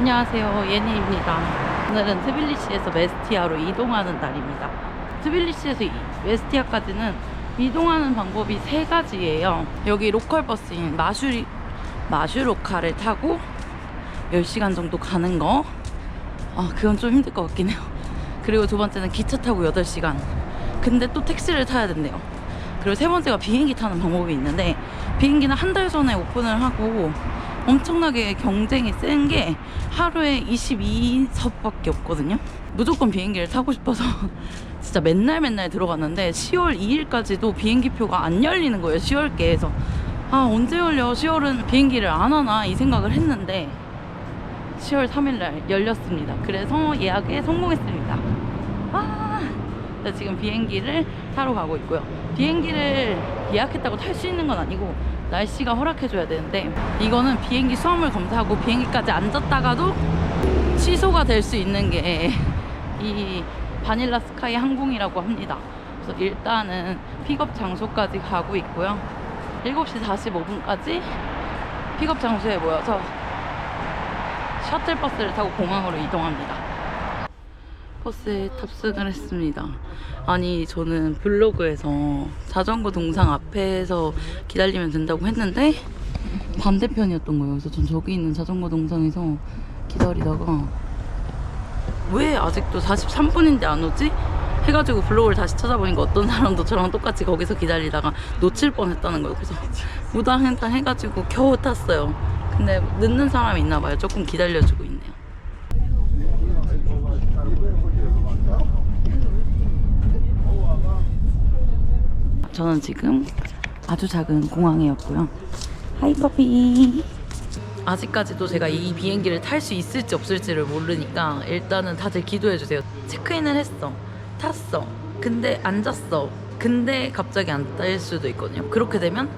안녕하세요. 예니입니다. 오늘은 트빌리시에서 메스티아로 이동하는 날입니다. 트빌리시에서 이- 메스티아까지는 이동하는 방법이 세 가지예요. 여기 로컬 버스인 마슈리 마슈로카를 타고 10시간 정도 가는 거. 아, 그건 좀 힘들 것 같긴 해요. 그리고 두 번째는 기차 타고 8시간. 근데 또 택시를 타야 된대요. 그리고 세 번째가 비행기 타는 방법이 있는데 비행기는 한 달 전에 오픈을 하고 엄청나게 경쟁이 센 게 하루에 22석밖에 없거든요. 무조건 비행기를 타고 싶어서 진짜 맨날 맨날 들어갔는데 10월 2일까지도 비행기 표가 안 열리는 거예요. 10월께에서 아 언제 열려? 10월은 비행기를 안 하나 이 생각을 했는데 10월 3일날 열렸습니다. 그래서 예약에 성공했습니다. 아, 네, 지금 비행기를 타러 가고 있고요. 비행기를 예약했다고 탈 수 있는 건 아니고 날씨가 허락해줘야 되는데 이거는 비행기 수화물 검사하고 비행기까지 앉았다가도 취소가 될 수 있는 게 이 바닐라 스카이 항공이라고 합니다. 그래서 일단은 픽업 장소까지 가고 있고요. 7시 45분까지 픽업 장소에 모여서 셔틀버스를 타고 공항으로 이동합니다. 버스에 탑승을 했습니다. 아니 저는 블로그에서 자전거 동상 앞에서 기다리면 된다고 했는데 반대편이었던 거예요. 그래서 전 저기 있는 자전거 동상에서 기다리다가 왜 아직도 43분인데 안 오지? 해가지고 블로그를 다시 찾아보니까 어떤 사람도 저랑 똑같이 거기서 기다리다가 놓칠 뻔했다는 거예요. 그래서 무당행탕 해가지고 겨우 탔어요. 근데 늦는 사람이 있나 봐요. 조금 기다려주고 있네 저는 지금 아주 작은 공항이었고요. 하이 퍼피. 아직까지도 제가 이 비행기를 탈 수 있을지 없을지를 모르니까 일단은 다들 기도해 주세요. 체크인을 했어. 탔어. 근데 앉았어. 근데 갑자기 안 딸 수도 있거든요. 그렇게 되면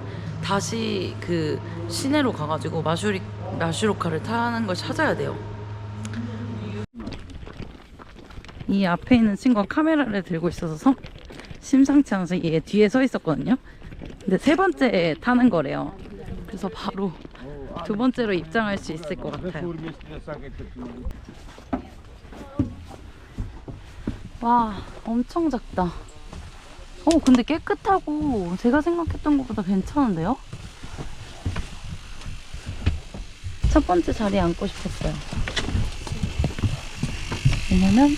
다시 그 시내로 가가지고 마슈리 마슈로카를 타는 걸 찾아야 돼요. 이 앞에 있는 친구가 카메라를 들고 있어서 성- 심상치 않아서 얘 뒤에 서 있었거든요. 근데 세 번째 타는 거래요. 그래서 바로 두 번째로 입장할 수 있을 것 같아요. 와, 엄청 작다. 어, 근데 깨끗하고 제가 생각했던 것보다 괜찮은데요? 첫 번째 자리에 앉고 싶었어요. 왜냐면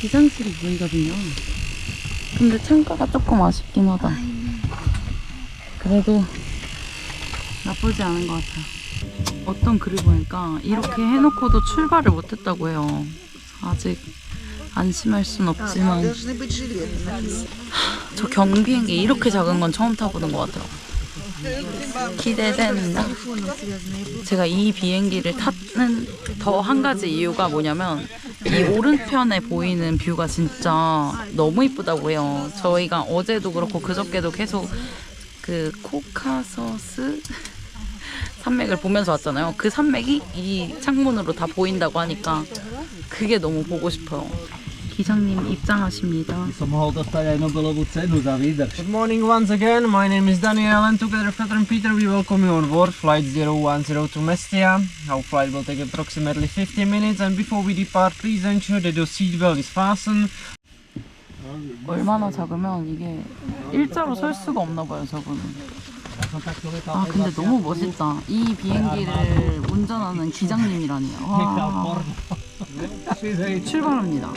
기상실이 보이거든요. 근데 창가가 조금 아쉽긴 하다. 그래도 나쁘지 않은 것 같아요. 어떤 글을 보니까 이렇게 해놓고도 출발을 못했다고 해요. 아직 안심할 순 없지만 저 경비행기 이렇게 작은 건 처음 타보는 것 같아요. 기대된다. 제가 이 비행기를 탔는 더 한 가지 이유가 뭐냐면 이 오른편에 보이는 뷰가 진짜 너무 이쁘다고 해요. 저희가 어제도 그렇고 그저께도 계속 그 코카서스 산맥을 보면서 왔잖아요. 그 산맥이 이 창문으로 다 보인다고 하니까 그게 너무 보고 싶어요. 기장님 입장하십니다. Good morning once again. My name is Daniel, and together with Peter and Peter, we welcome you on board flight 010 to Mestia. Our flight will take approximately 15 minutes, and before we depart, please ensure that your seatbelt is fastened. 얼마나 작으면 이게 일자로 설 수가 없나 봐요, 저분은. 아, 근데 너무 멋있다. 이 비행기를 운전하는 기장님이라니요. 와. 출발합니다.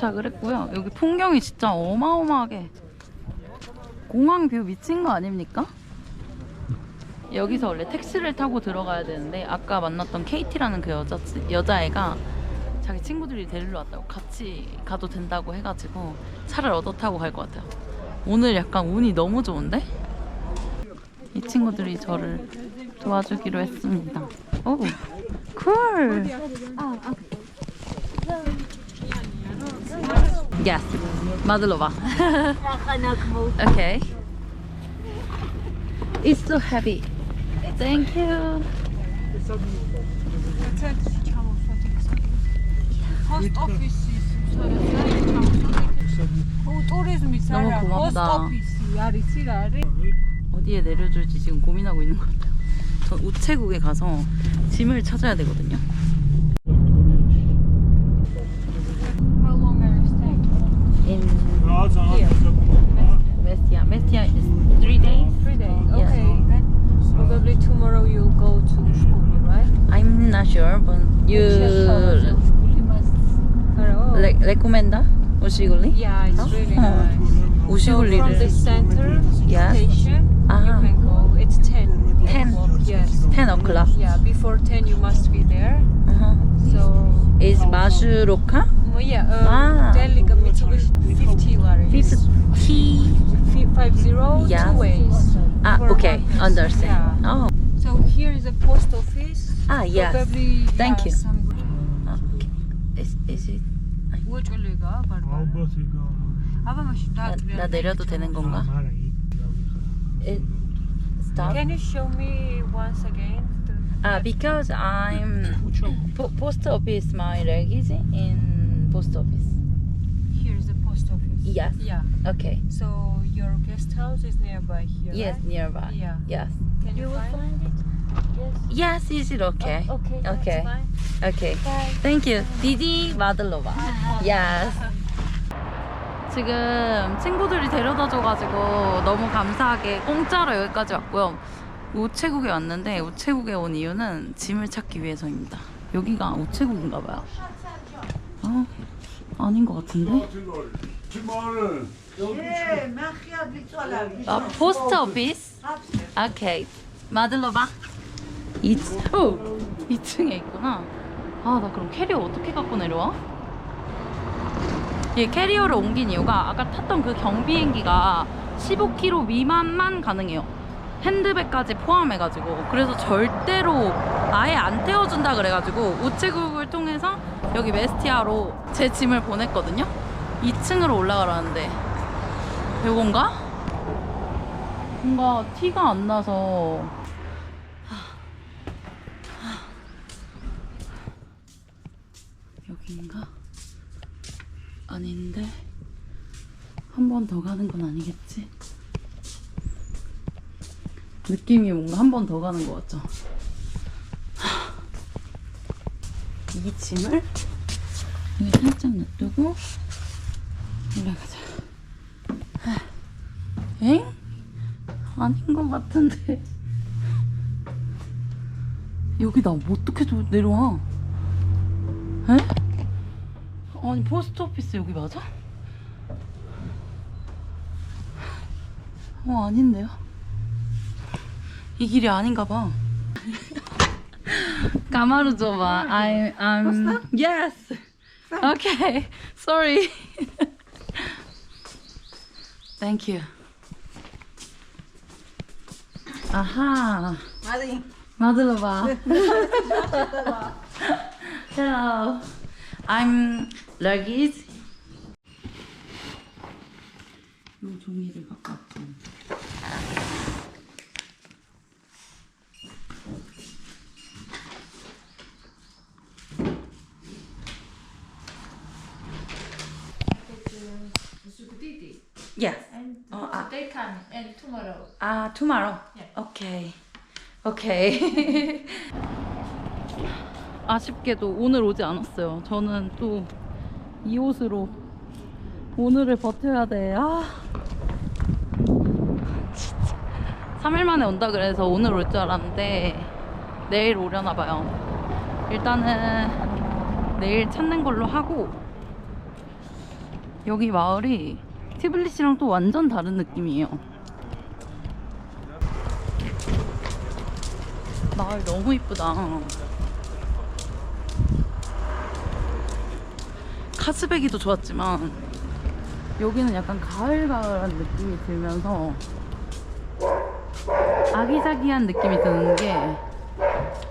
도착을 했고요. 여기 풍경이 진짜 어마어마하게 공항 뷰 미친 거 아닙니까? 여기서 원래 택시를 타고 들어가야 되는데 아까 만났던 KT라는 그 여자 여자애가 자기 친구들이 데리러 왔다고 같이 가도 된다고 해가지고 차를 얻어 타고 갈 것 같아요. 오늘 약간 운이 너무 좋은데? 이 친구들이 저를 도와주기로 했습니다. 오, 쿨. Yes. Madalova. okay. It's so heavy. Thank you. 포스트 오피스 어, tourism이 너무 고맙다. 포스트 오피스 야리시라 어디에 내려줄지 지금 고민하고 있는 것 같아요. 전 우체국에 가서 짐을 찾아야 되거든요. you re recommenda Ushiguli? Yeah, it's huh? really oh. nice. Ushiguli. So from the center yeah. station, ah. you can go. It's 10. 10? Yes. 10 o'clock. Yeah, before 10 you must be there. Uh -huh. So Is Mazuroka? Mm, yeah, um, ah. Delhi Mitsubishi 50 lorry. 50? 50, yeah. two ways. Ah, okay, understand. Yeah. Oh. So here is a post office. Ah, yes. Probably, Thank yeah, you. Ah, okay. Is, is it? Uh, eh, Can you show me once again? Ah, because I'm post office my regis in post office. Here's the post office. Yes. Yeah. Okay. So your guest house is nearby here. Yes, right? nearby. Yeah. Yes. Can you, you find, find it? Yes, is it okay? Oh, okay. Okay. That's fine. Okay. Bye. Thank you. 디디 마들로바. Yes. 지금 친구들이 데려다 줘가지고 너무 감사하게 공짜로 여기까지 왔고요. 우체국에 왔는데 우체국에 온 이유는 짐을 찾기 위해서입니다. 여기가 우체국인가 봐요. 어? 아닌 것 같은데? 아, 포스트 오피스? 오케이. 마들로바. 2층, 오! 2층에 있구나. 아, 나 그럼 캐리어 어떻게 갖고 내려와? 이 캐리어를 옮긴 이유가 아까 탔던 그 경비행기가 15km 미만만 가능해요. 핸드백까지 포함해가지고. 그래서 절대로 아예 안 태워준다 그래가지고 우체국을 통해서 여기 메스티아로 제 짐을 보냈거든요. 2층으로 올라가라는데. 요건가? 뭔가 티가 안 나서 여긴가? 아닌데 한 번 더 가는 건 아니겠지? 느낌이 뭔가 한 번 더 가는 것 같죠? 하. 이 짐을 여기 살짝 놔두고 올라가자. 하. 엥? 아닌 것 같은데 여기 나 어떻게 도- 내려와? 에? 아니 포스트 오피스 여기 맞아? 어 아닌데요? 이 길이 아닌가 봐. 까마루 줘봐. I'm I'm yes. Okay. Sorry. Thank you. 아하. 마들로바. Hello. I'm luggage. 요 종이를 갖고 왔고. Yes. And oh, uh, they come and tomorrow. Ah, uh, tomorrow. Yeah. Okay. Okay. 아쉽게도 오늘 오지 않았어요. 저는 또 이 옷으로 오늘을 버텨야 돼. 아. 진짜. 3일 만에 온다 그래서 오늘 올 줄 알았는데 내일 오려나 봐요. 일단은 내일 찾는 걸로 하고 여기 마을이 티블리시랑 또 완전 다른 느낌이에요. 마을 너무 이쁘다. 카스베기도 좋았지만 여기는 약간 가을가을한 느낌이 들면서 아기자기한 느낌이 드는 게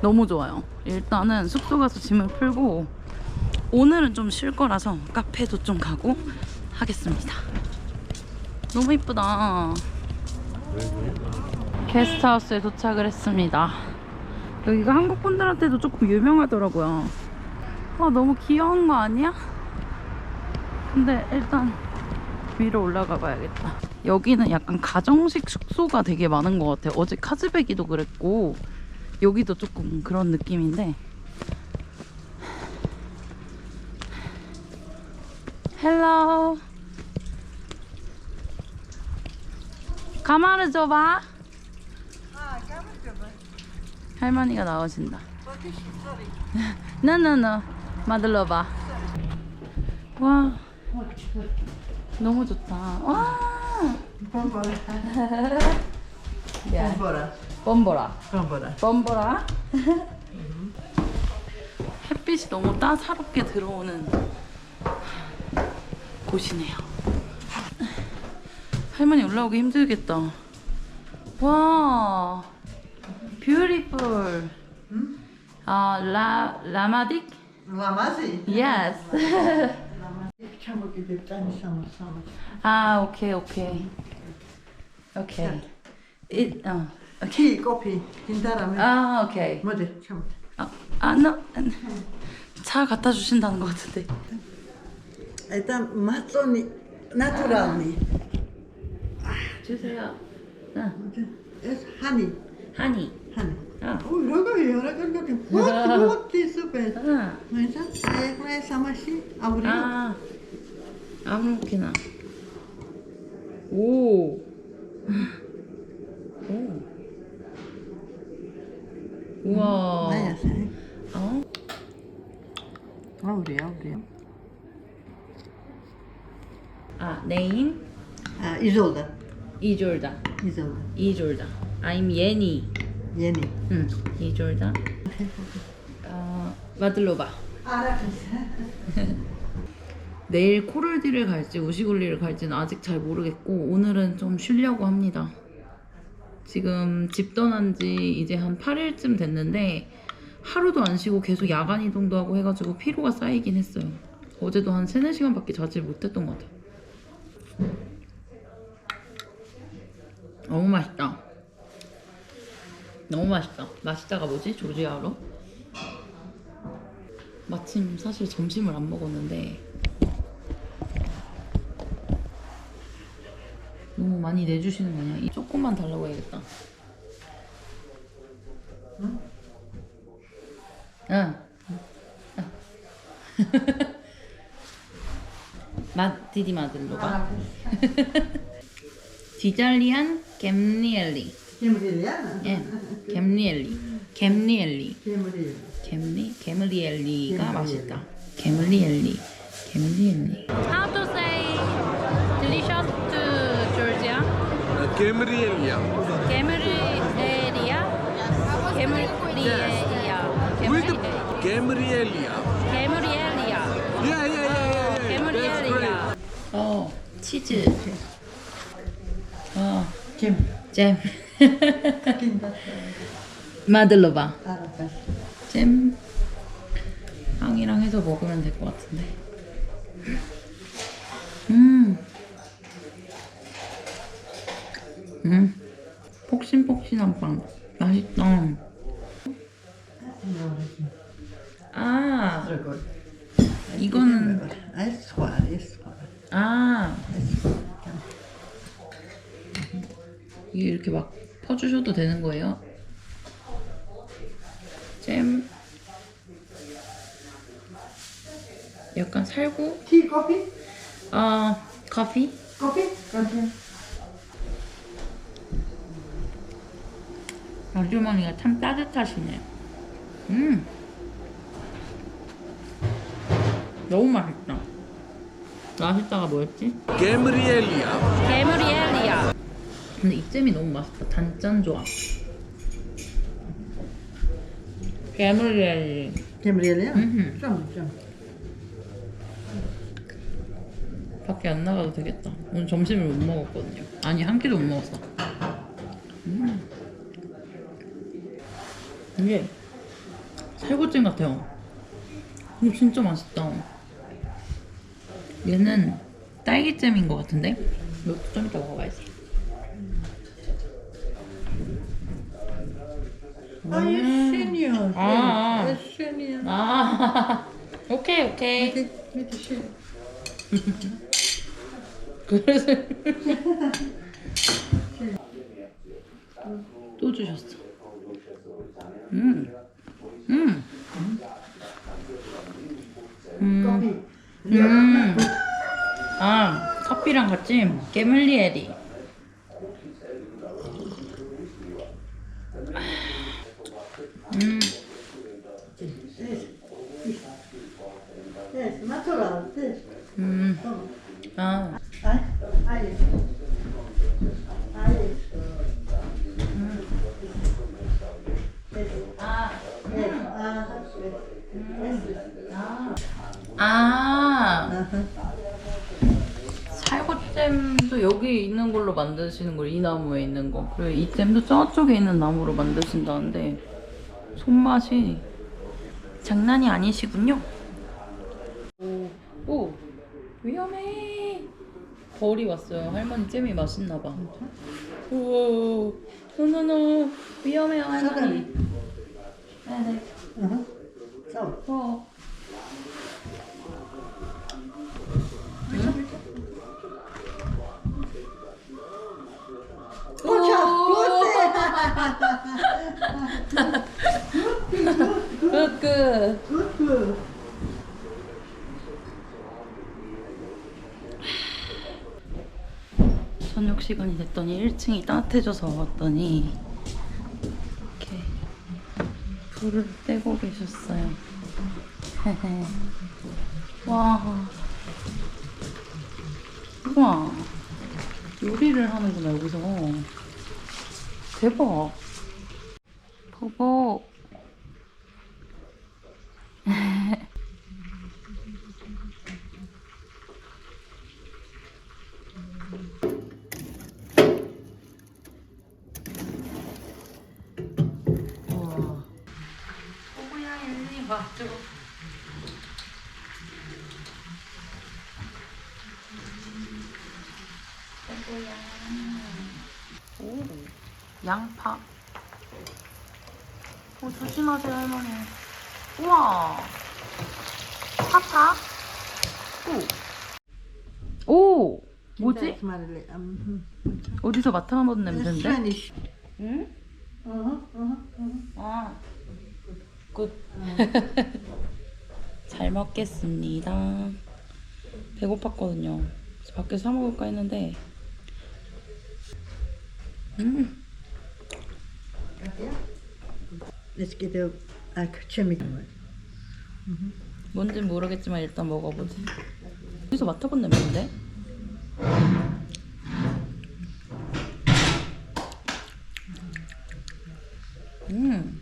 너무 좋아요. 일단은 숙소 가서 짐을 풀고 오늘은 좀 쉴 거라서 카페도 좀 가고 하겠습니다. 너무 이쁘다. 게스트하우스에 도착을 했습니다. 여기가 한국 분들한테도 조금 유명하더라고요. 아, 너무 귀여운 거 아니야? 근데 일단 위로 올라가 봐야겠다. 여기는 약간 가정식 숙소가 되게 많은 것 같아요. 어제 카즈베기도 그랬고, 여기도 조금 그런 느낌인데. 헬로. 가마를 줘봐. 할머니가 나오신다. 노노노 마들러 봐. 와 너무 좋다. 와. 야. 범보라. 범보라. 범보라. 햇빛이 너무 따사롭게 들어오는 곳이네요. 할머니 올라오기 힘들겠다. 와. beautiful. 아, 라 라마딕? Lamazi. Yes. 아, 오케이, 오케이. 오케이. 이, 어. Ki, kopi. 아, 오케이. Hadi çabuk. 아, 아, 나, 차 갖다 주신다는 것 같은데. Etan mazzoni naturalni. 주세요. 응. Es hani. 하니. Hani. 아. Yiyor, rogo rogo. What, what is super. 아. Mesela, ayakmaya samaşı, avruyor. 아. 아 무렇게나. 오. 오. 우와. 어? Avruyor, avruyor. 아, name Ha, İzolda. 이졸다. İzolda. 이졸다. I'm 예니. Yeni. 응. 이졸다. 어, 마들로바. Arap 내일 코럴디를 갈지 우시골리를 갈지는 아직 잘 모르겠고 오늘은 좀 쉬려고 합니다. 지금 집 떠난 지 이제 한 8일쯤 됐는데 하루도 안 쉬고 계속 야간 이동도 하고 해가지고 피로가 쌓이긴 했어요. 어제도 한 3, 4시간밖에 자질 못했던 것 같아요. 너무 맛있다. 너무 맛있다. 맛있다가 뭐지? 조지아로? 마침 사실 점심을 안 먹었는데 너무 많이 내주시는 거냐? 이 조금만 달라고 해야겠다. 응? 응. 맛 디디 마들로 가 디잘리안 겜리엘리 Kimril ya? 예 겜리엘리 겜리엘리 Kimril. 게물리 게물리엘리가 맛있다. 게물리엘리 게물리엘리. How to say yeah, yeah, yeah, yeah. That's great. 게물리엘리야. 어 치즈. 어? 잼. Kimda? 마들로바. 잼. 빵이랑 해서 먹으면 될 것 같은데. 음. 음. 폭신폭신한 빵. 맛있다. 아, 이거는. 아, 이게 이렇게 막 퍼주셔도 되는 거예요. 잼. 약간 살구? Tea, coffee? 아, 커피? Coffee? Coffee. 아주머니가 참 따뜻하시네요. 음. 너무 맛있다. 맛있다가 뭐였지? Gabriella. 개무리엘리야. 근데 이 잼이 너무 맛있다. 단짠 좋아. Mhm. Some, some. 밖에 안 나가도 되겠다. 오늘 점심을 못 먹었거든요. 아니 한 끼도 못 먹었어. 음. 이게 살구찜 같아요. 이거 진짜 맛있다. 얘는 딸기잼인 것 같은데? 이것도 좀 이따 먹어봐야지. Oh, you're senior. Ah. You're senior. 아, 오케이 오케이. Senior. 그래서 또 주셨어. 음, 음, 음, 음. 같이 게물리에리. 음, Yes, natural. This. 음, Oh. 아, Aye. Aye. Aye. 아, Yes. Ah, yes. 아. Uh-huh. 살구 잼도 여기 있는 걸로 만드시는 걸, 이 나무에 있는 거. 그리고 이 잼도 저쪽에 있는 나무로 만드신다는데, 손맛이 장난이 아니시군요. 오, 오, 위험해. 벌이 왔어요. 할머니 잼이 맛있나봐. 오, 노노노. 위험해요, 할머니. 네네. Uh-huh. So. 어. 굿굿. 저녁 시간이 됐더니 1층이 따뜻해져서 왔더니 이렇게 불을 떼고 계셨어요. 와, 우와, 요리를 하는구나 여기서. 대박. 보고. 우와. 오야 일리 봐줘. 오야. 오, 양파. 오, 조심하세요, 할머니. 우와. 파파. 오. 오, 뭐지? My, um, 어디서 uh, 냄새인데? 응? Uh-huh, uh-huh, uh-huh. 아, 굿. 잘 먹겠습니다. 배고팠거든요. 밖에서 사 먹을까 했는데, 음, Let's get a, chimney. 뭔진 모르겠지만 일단 먹어보지. 어디서 맡아본 냄새인데? 음.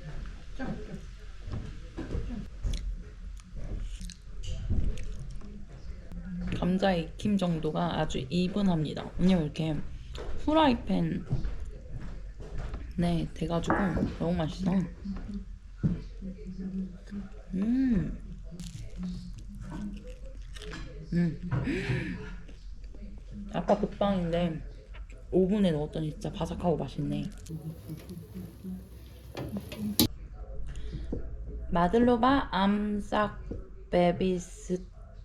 감자 익힘 정도가 아주 이분합니다. 왜냐면 이렇게 후라이팬 네 돼가지고 너무 맛있어. 음. 음. 아까 그 빵인데 오븐에 넣었더니 진짜 바삭하고 맛있네. 마들로바 암삭 베비스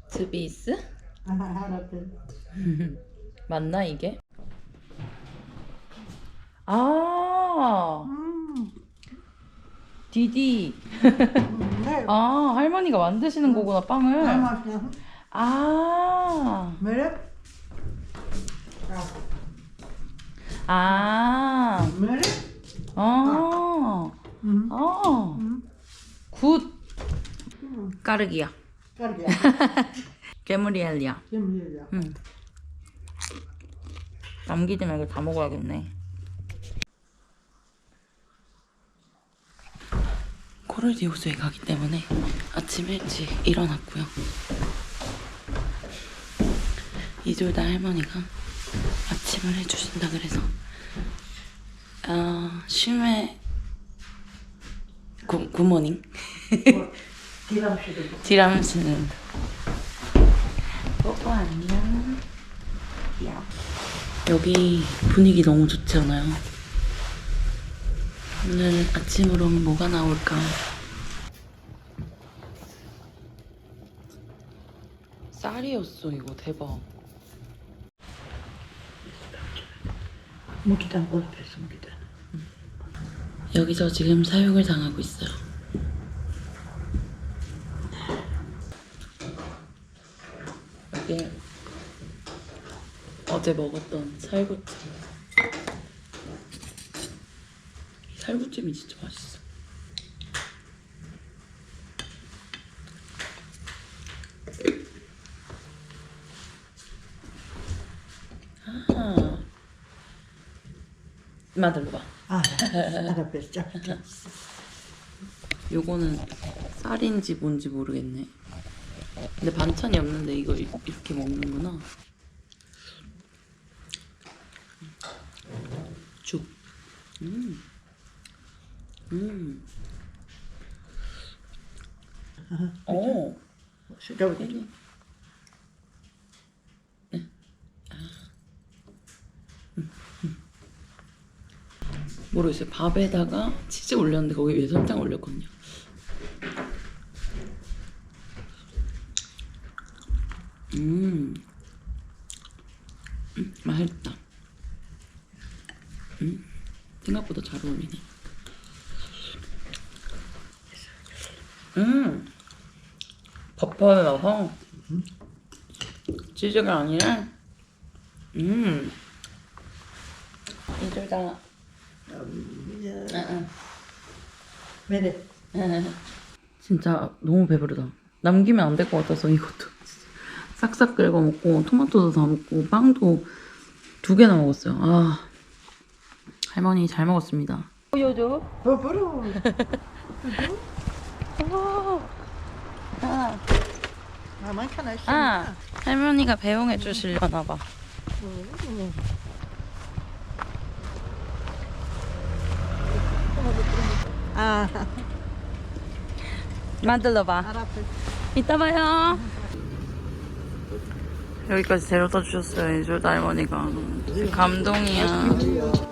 트비스. 맞나 이게? 아, 음. 디디. 네. 아, 할머니가 만드시는 거구나, 빵을. 맛있어. 아? 아, 매력? 아, 음. 아, 굿. 까르기야. 까르게. 괴물이엘리야. 응. 남기지 말고 다 먹어야겠네. 코르디 호수에 가기 때문에 아침 일찍 일어났고요. 이졸다 할머니가 아침을 해주신다 그래서 아 심해 굿, 굿모닝. 디람스는 뽀뽀 안녕 야. 여기 분위기 너무 좋지 않아요? 오늘 아침으로 뭐가 나올까? 쌀이었어 이거 대박 무기단 골프했습니다. 여기서 지금 사육을 당하고 있어요 여기 어제 먹었던 살구찜 이 살구찜이 진짜 맛있어 아 만들어 봐 아, 알아봤죠. 요거는 쌀인지 뭔지 모르겠네. 근데 반찬이 없는데 이거 이- 이렇게 먹는구나. 죽. 음. 음. 어. 음, 음. 모르겠어요. 밥에다가 치즈 올렸는데 거기 위에 설탕 올렸거든요. 음, 음 맛있다. 음, 생각보다 잘 어울리네. 음, 버퍼에 넣어서 치즈가 아니라, 음, 이들 다, 응, 매력. 응. 진짜 너무 배부르다. 남기면 안 될 것 같아서 이것도 싹싹 긁어 먹고 토마토도 다 먹고 빵도 두 개나 먹었어요. 아 할머니 잘 먹었습니다. 보여줘. 버버 로. 아, 아, 많잖아. 아 할머니가 배웅해 주시려나 봐. 아, 만들러 봐. 이따 봐요. 여기까지 데려다 주셨어요, 이졸 할머니가. 감동이야.